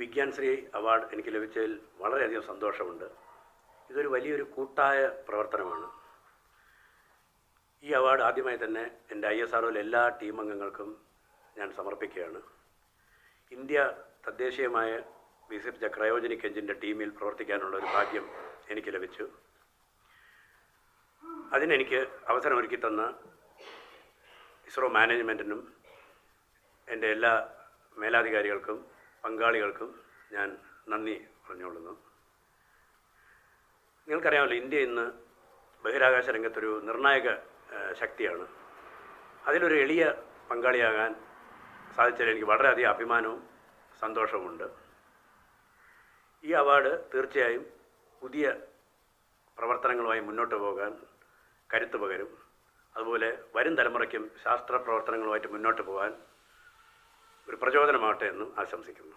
വിജ്ഞാൻശ്രീ award എനിക്ക് ലഭിച്ചതിൽ വളരെയധികം സന്തോഷമുണ്ട്. ഇതൊരു വലിയൊരു കൂട്ടായ പ്രവർത്തനമാണ്. ഈ അവാർഡ് ആദ്യമായി തന്നെ എന്റെ ഐ എസ് ആർഒയിലെ എല്ലാ ടീം അംഗങ്ങൾക്കും ഞാൻ സമർപ്പിക്കുകയാണ്. ഇന്ത്യ തദ്ദേശീയമായ വികസിപ്പിച്ച ക്രയോജനിക് എഞ്ചിന്റെ ടീമിൽ പ്രവർത്തിക്കാനുള്ള ഒരു ഭാഗ്യം എനിക്ക് ലഭിച്ചു. അതിനെനിക്ക് അവസരമൊരുക്കി തന്ന ഇസ്രോ മാനേജ്മെന്റിനും എന്റെ എല്ലാ മേലാധികാരികൾക്കും പങ്കാളികൾക്കും ഞാൻ നന്ദി പറഞ്ഞുകൊള്ളുന്നു. നിങ്ങൾക്കറിയാമല്ലോ ഇന്ത്യ ഇന്ന് ബഹിരാകാശ രംഗത്തൊരു നിർണായക ശക്തിയാണ്. അതിലൊരു എളിയ പങ്കാളിയാകാൻ സാധിച്ചതിൽ എനിക്ക് വളരെയധികം അഭിമാനവും സന്തോഷവുമുണ്ട്. ഈ അവാർഡ് തീർച്ചയായും പുതിയ പ്രവർത്തനങ്ങളുമായി മുന്നോട്ട് പോകാൻ കരുത്തു പകരും. അതുപോലെ വരും തലമുറയ്ക്കും ശാസ്ത്ര പ്രവർത്തനങ്ങളുമായിട്ട് മുന്നോട്ട് പോകാൻ ഒരു പ്രചോദനമാകട്ടെ എന്നും ആശംസിക്കുന്നു.